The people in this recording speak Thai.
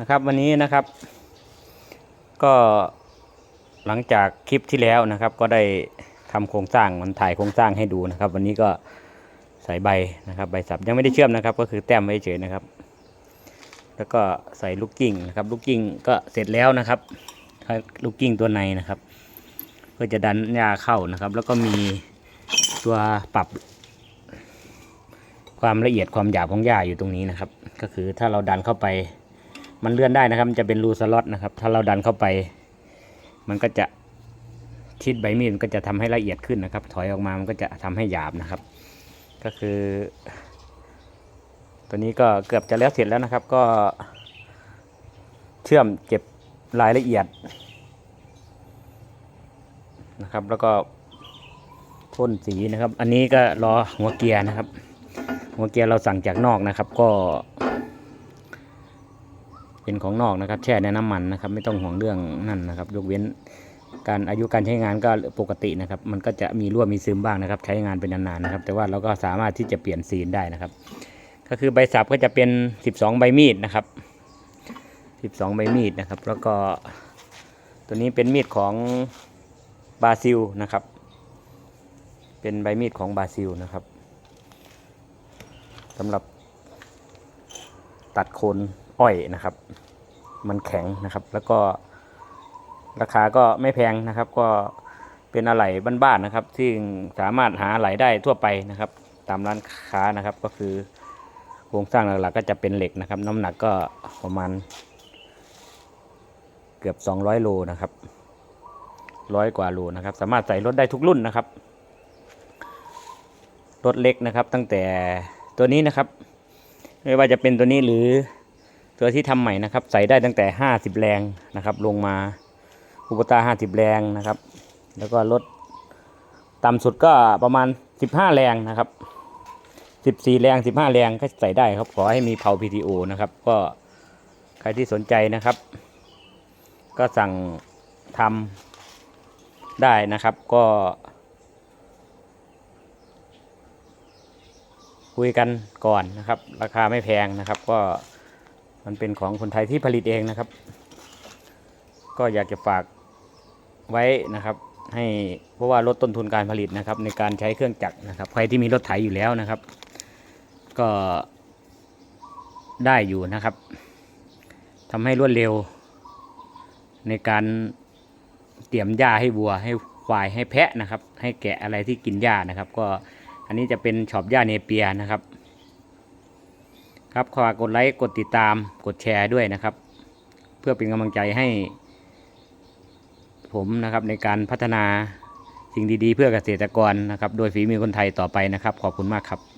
นะครับวันนี้นะครับ ก็หลังจากคลิปที่แล้วนะครับ ก็ได้ทำโครงสร้างมันถ่ายโครงสร้างให้ดูนะครับ วันนี้ก็ใส่ใบนะครับใบสับยังไม่ได้เชื่อมนะครับ ก็คือแต้มไว้เฉยนะครับ แล้วก็ใส่ลูกกิ้งนะครับ ลูกกิ้งก็เสร็จแล้วนะครับลูกกิ้งตัวในนะครับ เพื่อจะดันหญ้าเข้านะครับ แล้วก็มีตัวปรับความละเอียดความหยาบของหญ้าอยู่ตรงนี้นะครับ ก็คือถ้าเราดันเข้าไป มันเลื่อนได้นะครับ มันจะเป็นรูสล็อตนะครับ ถ้าเราดันเข้าไป มันก็จะชิดใบมีดมันก็จะทำให้ละเอียดขึ้นนะครับ ถอยออกมามันก็จะทำให้หยาบนะครับ ก็คือ ตัวนี้ก็เกือบจะแล้วเสร็จแล้วนะครับ ก็ เชื่อมเก็บรายละเอียดนะครับ แล้วก็พ่นสีนะครับ อันนี้ก็รอหัวเกียร์นะครับ หัวเกียร์เราสั่งจากนอกนะครับ ก็ เป็นของนอกนะครับ แช่ในน้ำมันนะครับ ไม่ต้องห่วงเรื่องนั่นนะครับ ยกเว้นการอายุการใช้งานก็ปกตินะครับ มันก็จะมีรั่วมีซึมบ้างนะครับ ใช้งานเป็นนานๆนะครับ แต่ว่าเราก็สามารถที่จะเปลี่ยนซีนได้นะครับ ก็คือใบสับก็จะเป็น 12 ใบมีดนะครับ 12 ใบมีดนะครับ แล้วก็ตัวนี้เป็นมีดของบราซิลนะครับ เป็นใบมีดของบราซิลนะครับสำหรับตัดโคน อ้อยนะครับ มันแข็งนะครับ แล้วก็ราคาก็ไม่แพงนะครับ ก็เป็นอะไหล่บ้านๆนะครับ ที่สามารถหาอะไหล่ได้ทั่วไปนะครับ ตามร้านค้านะครับก็คือโครงสร้างหลักๆก็จะเป็นเหล็กนะครับ น้ำหนักก็ประมาณ เกือบ 200 โลนะครับร้อยกว่าโลนะครับ สามารถใส่รถได้ทุกรุ่นนะครับรถเล็กนะครับตั้งแต่ตัวนี้นะครับ ไม่ว่าจะเป็นตัวนี้หรือ ตัวที่ทำใหม่นะครับ ใส่ได้ตั้งแต่ 50 แรงนะครับ ลงมาอุปตา 50 แรงนะครับ แล้วก็ลดต่ำสุดก็ประมาณ 15 แรงนะครับ 14 แรง 15 แรงก็ใส่ได้ครับ ขอให้มีเผา PTO นะครับ ก็ใครที่สนใจนะครับ ก็สั่งทำได้นะครับ ก็ คุยกันก่อนนะครับ ราคาไม่แพงนะครับ ก็ มันเป็นของคนไทยที่ผลิตเองนะครับ ก็อยากจะฝากไว้นะครับให้เพราะว่าลดต้นทุนการผลิตนะครับ ในการใช้เครื่องจักรนะครับใครที่มีรถไถอยู่แล้วนะครับ ก็ได้อยู่นะครับทำให้รวดเร็ว ในการเตรียมหญ้าให้วัวให้ควายให้แพะนะครับ ให้แกะอะไรที่กินหญ้านะครับ ก็อันนี้จะเป็นช็อปย่าเนเปียนะครับ ครับขอกดไลค์กดติดตามกดแชร์ด้วยนะครับ เพื่อเป็นกำลังใจให้ ผมนะครับในการพัฒนาสิ่งดีๆ เพื่อเกษตรกรนะครับ โดยฝีมือคนไทยต่อไปนะครับ ขอบคุณมากครับ